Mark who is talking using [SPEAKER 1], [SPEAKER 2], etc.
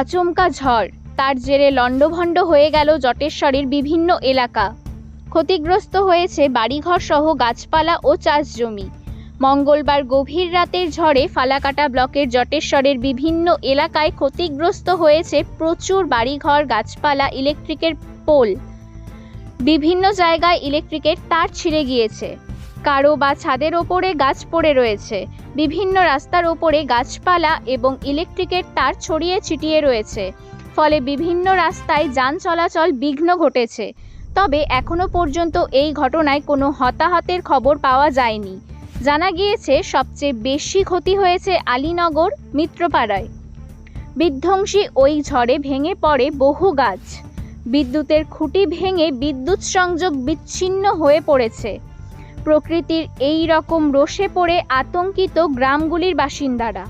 [SPEAKER 1] আচমকা ঝড়। তার জেরে লণ্ডভণ্ড হয়ে গেল জটেশ্বরের বিভিন্ন এলাকা। ক্ষতিগ্রস্ত হয়েছে বাড়িঘর সহ গাছপালা ও চাষ জমি। মঙ্গলবার গভীর রাতের ঝড়ে ফালাকাটা ব্লকের জটেশ্বরের বিভিন্ন এলাকায় ক্ষতিগ্রস্ত হয়েছে প্রচুর বাড়িঘর, গাছপালা, ইলেকট্রিকের পোল। বিভিন্ন জায়গায় ইলেকট্রিকের তার ছিঁড়ে গিয়েছে। কারও বা ছাদের ওপরে গাছ পড়ে রয়েছে। বিভিন্ন রাস্তার ওপরে গাছপালা এবং ইলেকট্রিকের তার ছড়িয়ে ছিটিয়ে রয়েছে। ফলে বিভিন্ন রাস্তায় যান চলাচল বিঘ্ন ঘটেছে। তবে এখনও পর্যন্ত এই ঘটনায় কোনো হতাহতের খবর পাওয়া যায়নি। জানা গিয়েছে, সবচেয়ে বেশি ক্ষতি হয়েছে আলীনগর মিত্রপাড়ায়। বিধ্বংসী ওই ঝড়ে ভেঙে পড়ে বহু গাছ। বিদ্যুতের খুঁটি ভেঙে বিদ্যুৎ সংযোগ বিচ্ছিন্ন হয়ে পড়েছে। প্রকৃতির এই রকম রোষে পড়ে আতঙ্কিত গ্রামগুলির বাসিন্দারা।